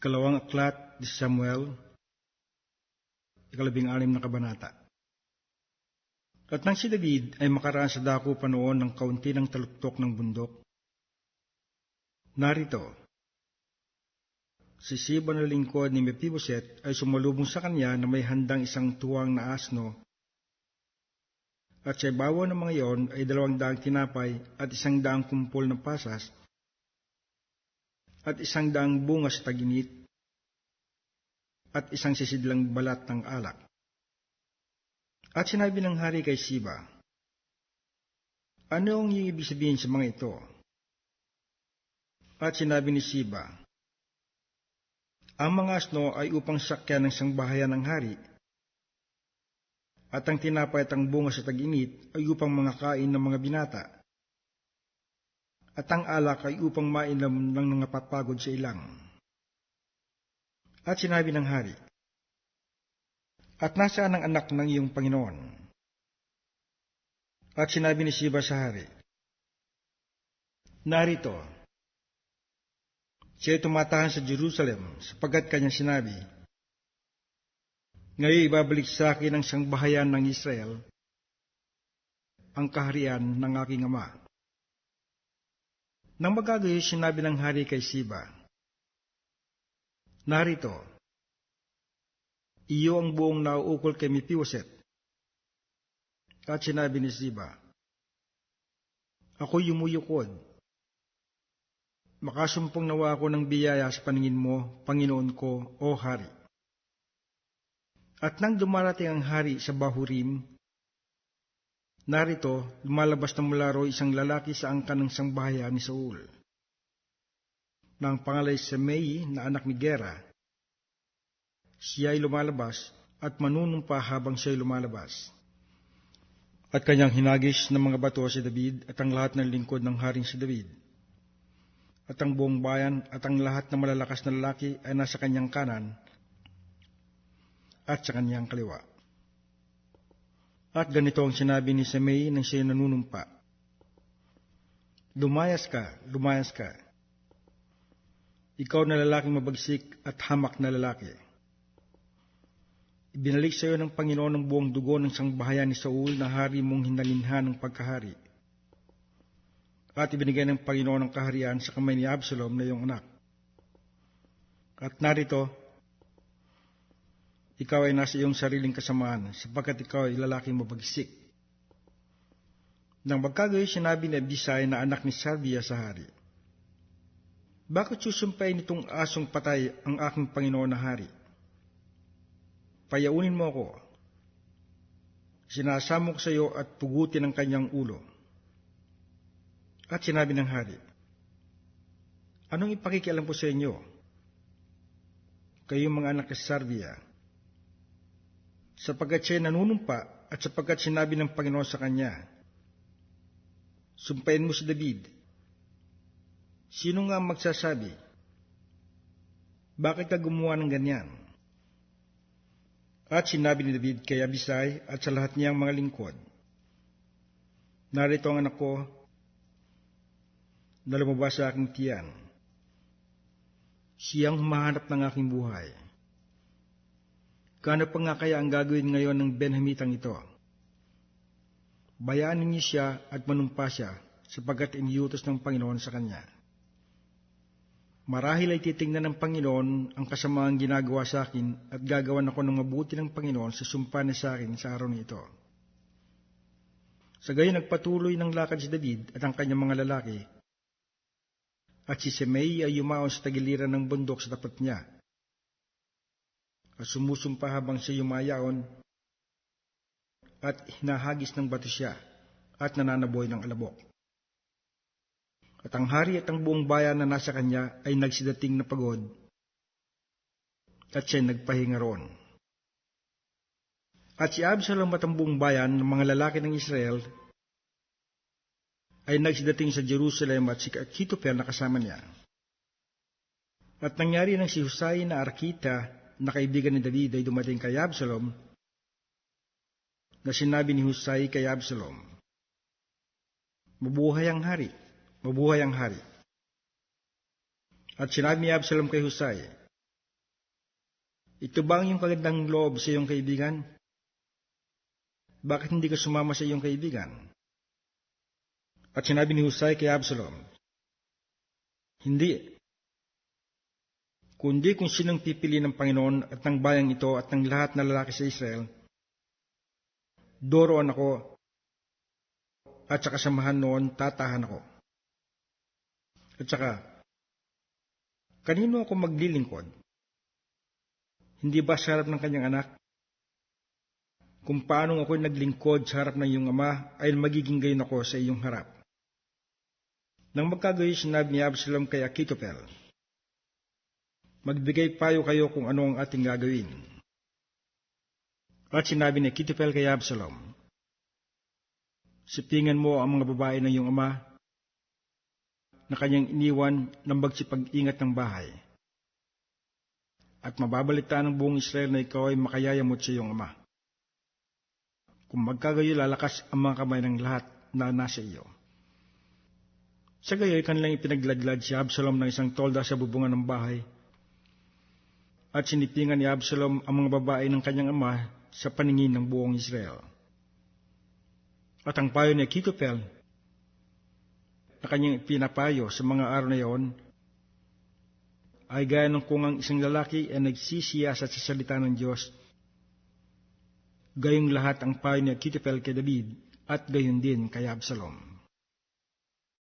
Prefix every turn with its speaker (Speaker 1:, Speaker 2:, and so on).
Speaker 1: Ikalawang aklat ni Samuel, ikalabing anim na kabanata. At nang si David ay makaraan sa dako pa noon ng kaunti ng taluktok ng bundok, narito, si Siba na lingkod ni Mephiboset ay sumalubong sa kanya na may handang isang tuwang na asno at sa ibabaw ng mga iyon ay dalawang daang tinapay at isang daang kumpol ng pasas at isang daang bunga sa taginit at isang sisidlang balat ng alak. At sinabi ng hari kay Siba, Ano ang ibig sabihin sa mga ito? At sinabi ni Siba, Ang mga asno ay upang sakyan ng sangbahayan ng hari, at ang tinapay at ang bunga sa tag-init ay upang mga kain ng mga binata, at ang alak ay upang mainam ng mga papagod sa ilang. At sinabi ng hari, At nasaan ang anak ng iyong Panginoon? At sinabi ni Siba sa hari, Narito, siya tumatahan sa Jerusalem sapagkat kanyang sinabi, Ngayon ibabalik sa akin ang sangbahayan ng Israel, ang kaharian ng aking ama. Nang magagayo, sinabi ng hari kay Siba, Narito, iyo ang buong nauukol kay Mephiboset. At sinabi ni Siba, Ako'y yumuyukod. Makasumpong nawa ako ng biyaya sa paningin mo, Panginoon ko, o Hari. At nang dumarating ang hari sa Bahurim, narito, lumalabas na mula ro isang lalaki sa angkan ng sangbahayan ni Saul. Nang pangalay sa May na anak ni Gera, siya ay lumalabas at manunumpa habang siya ay lumalabas. At kanyang hinagis ng mga bato si David at ang lahat ng lingkod ng haring si David. At ang buong bayan at ang lahat ng malalakas na lalaki ay nasa kanyang kanan at sa kanyang kaliwa. At ganito ang sinabi ni Semei nang siya nanunumpa. Lumayas ka, lumayas ka. Ikaw na lalaking mabagsik at hamak na lalaki. Ibinalik sa iyo ng Panginoon ang buong dugo ng sangbahayan ni Saul na hari mong hinalinhan ng pagkahari. At ibinigay ng Panginoon ang kaharian sa kamay ni Absalom na iyong anak. At narito, ikaw ay nasa iyong sariling kasamaan sapagkat ikaw ay lalaking mabagsik. Nang magkagayo sinabi ni Abisay na anak ni Sarvia sa hari, Bakit susumpay nitong asong patay ang aking Panginoon na hari? Payaunin mo ako. Sinasamo ko sa iyo at pugutin ang kanyang ulo. At sinabi ng hari, Anong ipakikialam po sa inyo? Kayong mga anak ni Sarvia, sapagkat siya nanunumpa at sapagkat sinabi ng Panginoon sa kanya, Sumpain mo si David. Sino nga magsasabi? Bakit ka gumawa ng ganyan? At sinabi ni David kay Abisai at sa lahat niyang mga lingkod, Narito ang anak ko na lumabas sa aking tiyan. Siyang humahanap ng aking buhay. Kano pa nga kaya ang gagawin ngayon ng Benhamitang ito? Bayaanin niyo siya at manumpa siya sapagkat iniutos ng Panginoon sa kanya. Marahil ay titingnan ng Panginoon ang kasamaang ginagawa sa akin at gagawan ako ng mabuti ng Panginoon sa sumpa niya sa akin sa araw na ito. Sa gayon nagpatuloy ng lakad si David at ang kanyang mga lalaki. At si Semei ay yumaon sa tagiliran ng bundok sa tapat niya. At sumusumpa habang siya yumayaon at hinahagis ng bato siya at nananaboy ng alabok. At ang hari at ang buong bayan na nasa kanya ay nagsidating na pagod at siya nagpahinga roon. At si Absalom at ang buong bayan ng mga lalaki ng Israel ay nagsidating sa Jerusalem at si Akitopel na kasama niya. At nangyari nang si Husay na Arkita na kaibigan ni David ay dumating kay Absalom na sinabi ni Husay kay Absalom, Mabuhay ang hari, mabuhay ang hari. At sinabi ni Absalom kay Husay, Ito ba ang iyong kagandang loob sa iyong kaibigan? Bakit hindi ka sumama sa iyong kaibigan? At sinabi ni Husay kay Absalom, Hindi. Kundi kung sinong pipili ng Panginoon at ng bayang ito at ng lahat na lalaki sa Israel, doroon ako at sa kasamahan noon tatahan ako. At saka, kanino ako maglilingkod? Hindi ba sa harap ng kanyang anak? Kung paano ako naglingkod sa harap ng iyong ama, ay magiging gayon ako sa iyong harap. Nang magkagayon sinabi ni Absalom kay Akitopel, Magbigay payo kayo kung ano ang ating gagawin. At sinabi ni Akitopel kay Absalom, Sipingan mo ang mga babae ng iyong ama na kanyang iniwan ng magsipag-ingat ng bahay. At mababalita ng buong Israel na ikaw ay makayayamot sa iyong ama. Kung magkagayo lalakas ang mga kamay ng lahat na nasa iyo. Sa gayoy kanilang ipinagladlad si Absalom ng isang tolda sa bubungan ng bahay at sinipingan ni Absalom ang mga babae ng kanyang ama sa paningin ng buong Israel. At ang payo ni Akitopel na kanyang pinapayo sa mga araw na iyon ay gaya ng kung ang isang lalaki ay nagsisiyasat sa salita ng Diyos Gayong lahat ang payo ni Akitopel kay David at gayon din kay Absalom.